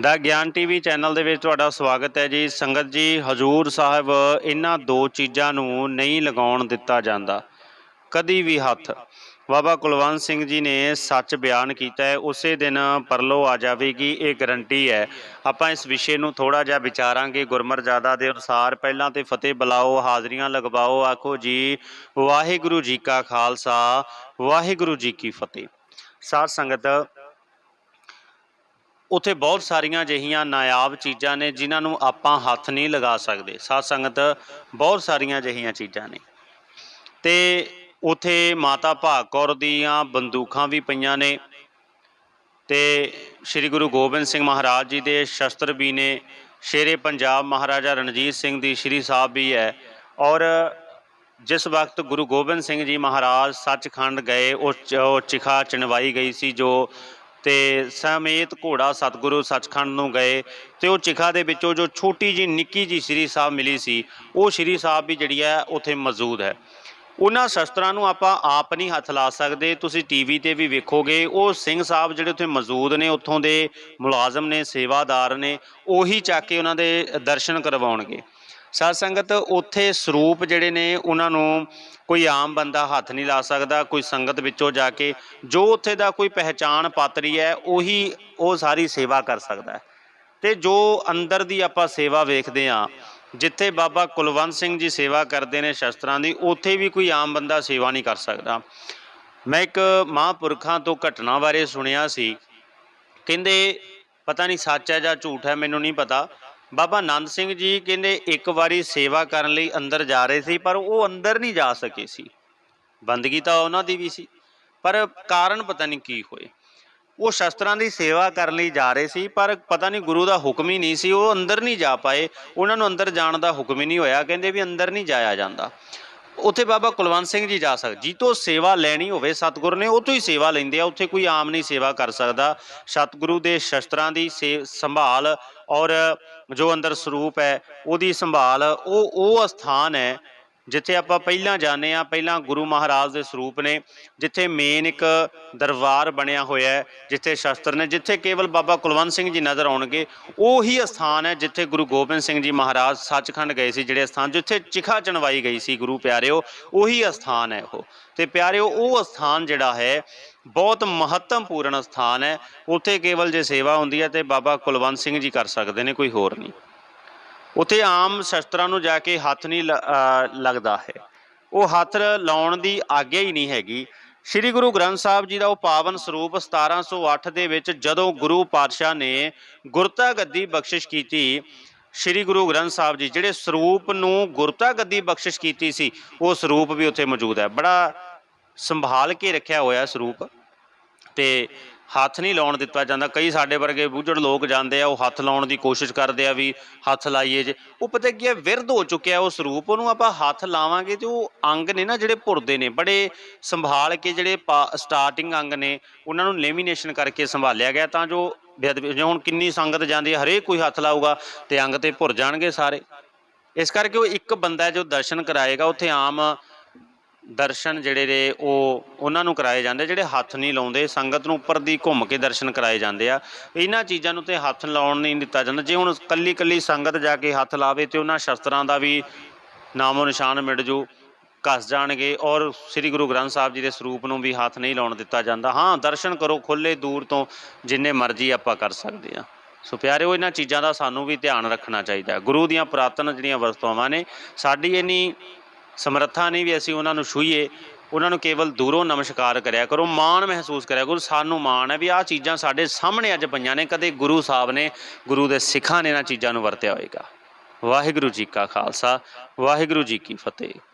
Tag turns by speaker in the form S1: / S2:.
S1: ਦਾ ਗਿਆਨ TV channel ਦੇ ਵਿੱਚ ਤੁਹਾਡਾ ਸਵਾਗਤ ਹੈ ਜੀ। ਸੰਗਤ ਜੀ, ਹਜੂਰ ਸਾਹਿਬ ਇਹਨਾਂ ਦੋ ਚੀਜ਼ਾਂ ਨੂੰ ਨਹੀਂ ਲਗਾਉਣ ਦਿੱਤਾ ਜਾਂਦਾ। ਕਦੀ ਵੀ ਹੱਥ। ਬਾਬਾ ਕੁਲਵੰਤ ਸਿੰਘ ਜੀ ਨੇ ਸੱਚ ਬਿਆਨ ਕੀਤਾ ਹੈ। ਉਸੇ ਦਿਨ ਪਰਲੋ ਆ ਜਾਵੇਗੀ, ਇਹ ਗਰੰਟੀ ਹੈ। ਆਪਾਂ ਇਸ ਵਿਸ਼ੇ ਨੂੰ ਥੋੜਾ ਜਿਹਾ ਵਿਚਾਰਾਂਗੇ ਗੁਰਮਰਜ਼ਾਦਾ ਦੇ ਅਨੁਸਾਰ। ਪਹਿਲਾਂ ਤੇ ਫਤਿਹ ਬੁਲਾਓ, ਹਾਜ਼ਰੀਆਂ ਲਗਵਾਓ, ਆਖੋ ਜੀ, ਵਾਹਿਗੁਰੂ ਜੀ ਕਾ ਖਾਲਸਾ, ਵਾਹਿਗੁਰੂ ਜੀ ਕੀ ਫਤਿਹ। ਸਾਧ ਸੰਗਤ ਉੱਥੇ ਬਹੁਤ ਸਾਰੀਆਂ ਅਜਿਹੀਆਂ ਨਾਯਾਬ ਚੀਜ਼ਾਂ ਨੇ ਜਿਨ੍ਹਾਂ ਨੂੰ ਆਪਾਂ ਹੱਥ ਨਹੀਂ ਲਗਾ ਸਕਦੇ। ਸਾਧ ਸੰਗਤ ਬਹੁਤ ਸਾਰੀਆਂ ਅਜਿਹੀਆਂ ਚੀਜ਼ਾਂ ਨੇ। ਤੇ ਉਥੇ ਮਾਤਾ ਭਾਗ ਕੌਰ ਦੀਆਂ ਬੰਦੂਕਾਂ ਵੀ ਪਈਆਂ ਨੇ ਤੇ ਸ੍ਰੀ ਗੁਰੂ ਗੋਬਿੰਦ ਸਿੰਘ ਮਹਾਰਾਜ ਜੀ ਦੇ ਸ਼ਸਤਰ ਵੀ ਨੇ। ਸ਼ੇਰੇ ਪੰਜਾਬ ਮਹਾਰਾਜਾ ਰਣਜੀਤ ਸਿੰਘ ਦੀ ਸ਼੍ਰੀ ਸਾਹਿਬ ਵੀ ਹੈ ਔਰ ਜਿਸ ਵਕਤ ਗੁਰੂ ਗੋਬਿੰਦ ਸਿੰਘ ਜੀ ਮਹਾਰਾਜ ਸੱਚਖੰਡ ਗਏ, ਉਹ ਚ- ਉਹ ਚਿਖਾ ਚਣਵਾਈ ਗਈ ਸੀ ਜੋ ਤੇ ਸਮੇਤ ਘੋੜਾ ਸਤਿਗੁਰੂ ਸੱਚਖੰਡ ਨੂੰ ਗਏ ਤੇ ਉਹ ਚਿਖਾ ਦੇ ਵਿੱਚੋਂ ਜੋ ਛੋਟੀ ਜੀ ਨਿੱਕੀ ਜੀ ਸ਼੍ਰੀ ਸਾਹਿਬ ਮਿਲੀ ਸੀ, ਉਹ ਸ਼੍ਰੀ ਸਾਹਿਬ ਵੀ ਜਿਹੜੀ ਹੈ ਉੱਥੇ ਮੌਜੂਦ ਹੈ। ਉਹਨਾਂ ਸ਼ਸਤਰਾਂ ਨੂੰ ਆਪਾਂ ਆਪ ਨਹੀਂ ਹੱਥ ਲਾ ਸਕਦੇ, ਤੁਸੀਂ ਟੀਵੀ ਤੇ ਵੀ ਵੇਖੋਗੇ, ਉਹ ਸਿੰਘ ਸਾਹਿਬ ਜਿਹੜੇ ਉੱਥੇ ਮੌਜੂਦ ਨੇ, ਉੱਥੋਂ ਦੇ ਮੁਲਾਜ਼ਮ ਨੇ, ਸੇਵਾਦਾਰ ਨੇ, ਉਹੀ ਚੱਕ ਕੇ ਉਹਨਾਂ ਦੇ ਦਰਸ਼ਨ ਕਰਵਾਉਣਗੇ। ਸਾਧ ਸੰਗਤ, ਉੱਥੇ ਸਰੂਪ ਜਿਹੜੇ ਨੇ, ਉਹਨਾਂ ਨੂੰ ਕੋਈ ਆਮ ਬੰਦਾ ਹੱਥ ਨਹੀਂ ਲਾ ਸਕਦਾ, ਕੋਈ ਸੰਗਤ ਵਿੱਚੋਂ ਜਾ ਕੇ, ਜੋ ਉੱਥੇ ਦਾ ਕੋਈ ਪਹਿਚਾਣ ਪਾਤਰੀ ਹੈ, ਉਹੀ ਉਹ ਸਾਰੀ ਸੇਵਾ ਕਰ ਸਕਦਾ ਹੈ। ਤੇ ਜੋ ਅੰਦਰ ਦੀ ਆਪਾਂ ਸੇਵਾ ਵੇਖਦੇ ਆ ਜਿੱਥੇ ਬਾਬਾ ਕੁਲਵੰਤ ਸਿੰਘ ਜੀ ਸੇਵਾ ਕਰਦੇ ਨੇ ਸ਼ਸਤਰਾਂ ਦੀ, ਉੱਥੇ ਵੀ ਕੋਈ ਆਮ ਬੰਦਾ ਸੇਵਾ ਨਹੀਂ ਕਰ ਸਕਦਾ। ਮੈਂ ਇੱਕ ਮਹਾਂਪੁਰਖਾਂ ਤੋਂ ਘਟਨਾ ਬਾਰੇ ਸੁਣਿਆ ਸੀ। ਕਹਿੰਦੇ, ਪਤਾ ਨਹੀਂ ਸੱਚ ਹੈ ਜਾਂ ਝੂਠ ਹੈ, ਮੈਨੂੰ ਨਹੀਂ ਪਤਾ। ਬਾਬਾ ਆਨੰਦ ਸਿੰਘ ਜੀ ਕਹਿੰਦੇ ਇੱਕ ਵਾਰੀ ਸੇਵਾ ਕਰਨ ਲਈ ਅੰਦਰ ਜਾ ਰਹੇ ਸੀ, ਪਰ ਉਹ ਅੰਦਰ ਨਹੀਂ ਜਾ ਸਕੇ ਸੀ। ਬੰਦਗੀ ਤਾਂ ਉਹਨਾਂ ਦੀ ਵੀ ਸੀ, ਪਰ ਕਾਰਨ ਪਤਾ ਨਹੀਂ ਕੀ ਹੋਏ। ਉਹ ਸ਼ਸਤਰਾਂ ਦੀ ਸੇਵਾ ਕਰਨ ਲਈ ਜਾ ਰਹੇ ਸੀ, ਪਰ ਪਤਾ ਨਹੀਂ ਗੁਰੂ ਦਾ ਹੁਕਮ ਹੀ ਨਹੀਂ ਸੀ, ਉਹ ਅੰਦਰ ਨਹੀਂ ਜਾ ਪਾਏ। ਉਹਨਾਂ ਨੂੰ ਅੰਦਰ ਜਾਣ ਦਾ ਹੁਕਮ ਹੀ ਨਹੀਂ ਹੋਇਆ, ਕਹਿੰਦੇ ਵੀ ਅੰਦਰ ਨਹੀਂ ਜਾਇਆ ਜਾਂਦਾ। ਉੱਥੇ ਬਾਬਾ ਕੁਲਵੰਤ ਸਿੰਘ ਜੀ ਜਾ ਸਕਦੇ। ਜੀ ਤੋਂ ਸੇਵਾ ਲੈਣੀ ਹੋਵੇ, ਸਤਿਗੁਰ ਨੇ ਉਹ ਤੋਂ ਹੀ ਸੇਵਾ ਲੈਂਦੇ ਆ। ਉੱਥੇ ਕੋਈ ਆਮ ਨਹੀਂ ਸੇਵਾ ਕਰ ਸਕਦਾ। ਸਤਿਗੁਰੂ ਦੇ ਸ਼ਸਤਰਾਂ ਦੀ ਸੇ, ਸੰਭਾਲ ਔਰ ਜੋ ਅੰਦਰ ਸਰੂਪ ਹੈ, ਉਹਦੀ ਸੰਭਾਲ, ਉਹ ਉਹ ਸਥਾਨ ਹੈ ਜਿੱਥੇ ਆਪਾਂ ਪਹਿਲਾਂ ਜਾਂਦੇ ਆ ਪਹਿਲਾਂ ਗੁਰੂ ਮਹਾਰਾਜ ਦੇ ਸਰੂਪ ਨੇ ਜਿੱਥੇ ਮੇਨ ਇੱਕ ਦਰਬਾਰ ਬਣਿਆ ਹੋਇਆ ਹੈ, ਜਿੱਥੇ ਸ਼ਸਤਰ ਨੇ, ਜਿੱਥੇ ਕੇਵਲ ਬਾਬਾ ਕੁਲਵੰਤ ਸਿੰਘ ਜੀ ਨਜ਼ਰ ਆਉਣਗੇ, ਉਹੀ ਸਥਾਨ ਹੈ ਜਿੱਥੇ ਗੁਰੂ ਗੋਬਿੰਦ ਸਿੰਘ ਜੀ ਮਹਾਰਾਜ ਸੱਚਖੰਡ ਗਏ ਸੀ, ਜਿਹੜੇ ਸਥਾਨ ਜਿੱਥੇ ਚਿਖਾ ਚਣਵਾਈ ਗਈ ਸੀ ਗੁਰੂ ਪਿਆਰਿਓ, ਉਹੀ ਸਥਾਨ ਹੈ ਉਹ। ਤੇ ਪਿਆਰਿਓ, ਉਹ ਸਥਾਨ ਜਿਹੜਾ ਹੈ, ਬਹੁਤ ਮਹੱਤਵਪੂਰਨ ਸਥਾਨ ਹੈ, ਉੱਥੇ ਕੇਵਲ ਜੇ ਸੇਵਾ ਹੁੰਦੀ ਹੈ ਤੇ ਬਾਬਾ ਕੁਲਵੰਤ ਸਿੰਘ ਜੀ ਕਰ ਸਕਦੇ ਨੇ, ਕੋਈ ਹੋਰ ਨਹੀਂ। ਉੱਥੇ ਆਮ ਸ਼ਸਤਰਾਂ ਨੂੰ ਜਾ ਕੇ ਹੱਥ ਨਹੀਂ ਲ- ਲੱਗਦਾ ਹੈ। ਉਹ ਹੱਥ ਲਾਉਣ ਦੀ ਆਗਿਆ ਹੀ ਨਹੀਂ ਹੈਗੀ। ਸ੍ਰੀ ਗੁਰੂ ਗ੍ਰੰਥ ਸਾਹਿਬ ਜੀ ਦਾ ਉਹ ਪਾਵਨ ਸਰੂਪ 1708 ਦੇ ਵਿੱਚ ਜਦੋਂ ਗੁਰੂ ਪਾਤਸ਼ਾਹ ਨੇ ਗੁਰਤਾ ਗੱਦੀ ਬਖਸ਼ਿਸ਼ ਕੀਤੀ, ਸ੍ਰੀ ਗੁਰੂ ਗ੍ਰੰਥ ਸਾਹਿਬ ਜੀ, ਜਿਹੜੇ ਸਰੂਪ ਨੂੰ ਗੁਰਤਾ ਗੱਦੀ ਬਖਸ਼ਿਸ਼ ਕੀਤੀ ਸੀ, ਉਹ ਸਰੂਪ ਵੀ ਉੱਥੇ ਮੌਜੂਦ ਹੈ। ਬੜਾ ਸੰਭਾਲ ਕੇ ਰੱਖਿਆ ਹੋਇਆ ਸਰੂਪ। ਤੇ ਹੱਥ ਨਹੀਂ ਲਾਉਣ ਦਿੱਤਾ ਜਾਂਦਾ। ਕਈ ਸਾਡੇ ਵਰਗੇ ਬੁੱਝੜ ਲੋਕ ਜਾਂਦੇ ਆ, ਉਹ ਹੱਥ ਲਾਉਣ ਦੀ ਕੋਸ਼ਿਸ਼ ਕਰਦੇ ਆ ਵੀ ਹੱਥ ਲਾਈਏ ਜੇ। ਉਹ ਪਤਾ ਕੀ ਹੈ, ਵਿਰਧ ਹੋ ਚੁੱਕਿਆ ਉਹ ਸਰੂਪ ਉਹਨੂੰ ਆਪਾਂ ਹੱਥ ਲਾਵਾਂਗੇ ਤੇ ਉਹ ਅੰਗ ਨੇ ਨਾ ਜਿਹੜੇ ਭੁਰਦੇ ਨੇ, ਬੜੇ ਸੰਭਾਲ ਕੇ ਜਿਹੜੇ ਸਟਾਰਟਿੰਗ ਅੰਗ ਨੇ, ਉਹਨਾਂ ਨੂੰ ਲੈਮੀਨੇਸ਼ਨ ਕਰਕੇ ਸੰਭਾਲਿਆ ਗਿਆ ਤਾਂ ਜੋ ਜਿਵੇਂ ਹੁਣ ਕਿੰਨੀ ਸੰਗਤ ਜਾਂਦੀ ਹੈ, ਹਰੇਕ ਕੋਈ ਹੱਥ ਲਾਊਗਾ ਤੇ ਅੰਗ ਤੇ ਭੁਰ ਜਾਣਗੇ ਸਾਰੇ। ਇਸ ਕਰਕੇ ਉਹ ਇੱਕ ਬੰਦਾ ਜੋ ਦਰਸ਼ਨ ਕਰਾਏਗਾ, ਉੱਥੇ ਆਮ ਦਰਸ਼ਨ ਜਿਹੜੇ ਨੇ, ਉਹ ਉਹਨਾਂ ਨੂੰ ਕਰਾਏ ਜਾਂਦੇ ਜਿਹੜੇ ਹੱਥ ਨਹੀਂ ਲਾਉਂਦੇ, ਸੰਗਤ ਨੂੰ ਉੱਪਰ ਦੀ ਘੁੰਮ ਕੇ ਦਰਸ਼ਨ ਕਰਾਏ ਜਾਂਦੇ ਆ। ਇਹਨਾਂ ਚੀਜ਼ਾਂ ਨੂੰ ਤੇ ਹੱਥ ਲਾਉਣ ਨਹੀਂ ਦਿੱਤਾ ਜਾਂਦਾ। ਜੇ ਹੁਣ ਕੱਲੀ ਕੱਲੀ ਸੰਗਤ ਜਾ ਕੇ ਹੱਥ ਲਾਵੇ ਤੇ ਉਹਨਾਂ ਸ਼ਸਤਰਾਂ ਦਾ ਵੀ ਨਾਮੋ ਨਿਸ਼ਾਨ ਮਿਟ ਜੂ ਘਸ ਜਾਣਗੇ ਔਰ ਸ੍ਰੀ ਗੁਰੂ ਗ੍ਰੰਥ ਸਾਹਿਬ ਜੀ ਦੇ ਸਰੂਪ ਨੂੰ ਵੀ ਹੱਥ ਨਹੀਂ ਲਾਉਣ ਦਿੱਤਾ ਜਾਂਦਾ। ਹਾਂ, ਦਰਸ਼ਨ ਕਰੋ ਖੁੱਲੇ ਦੂਰ ਤੋਂ ਜਿੰਨੇ ਮਰਜ਼ੀ ਆਪਾਂ ਕਰ ਸਕਦੇ ਆ। ਸੋ ਪਿਆਰਿਓ, ਇਹਨਾਂ ਚੀਜ਼ਾਂ ਦਾ ਸਾਨੂੰ ਵੀ ਧਿਆਨ ਰੱਖਣਾ ਚਾਹੀਦਾ ਗੁਰੂ ਦੀਆਂ ਪੁਰਾਤਨ ਜਿਹੜੀਆਂ ਵਸਤੂਆਂ ਨੇ, ਸਾਡੀ ਇੰਨੀ ਸਮਰੱਥਾ ਨਹੀਂ ਵੀ ਅਸੀਂ ਉਹਨਾਂ ਨੂੰ ਛੂਈਏ, ਉਹਨਾਂ ਨੂੰ ਕੇਵਲ ਦੂਰੋਂ ਨਮਸਕਾਰ ਕਰਿਆ ਕਰੋ, ਮਾਣ ਮਹਿਸੂਸ ਕਰਿਆ ਕਰੋ, ਸਾਨੂੰ ਮਾਣ ਹੈ ਵੀ ਆਹ ਚੀਜ਼ਾਂ ਸਾਡੇ ਸਾਹਮਣੇ ਅੱਜ ਪਈਆਂ ਨੇ, ਕਦੇ ਗੁਰੂ ਸਾਹਿਬ ਨੇ, ਗੁਰੂ ਦੇ ਸਿੱਖਾਂ ਨੇ ਇਹਨਾਂ ਚੀਜ਼ਾਂ ਨੂੰ ਵਰਤਿਆ ਹੋਏਗਾ। ਵਾਹਿਗੁਰੂ ਜੀ ਕਾ ਖਾਲਸਾ, ਵਾਹਿਗੁਰੂ ਜੀ ਕੀ ਫਤਿਹ।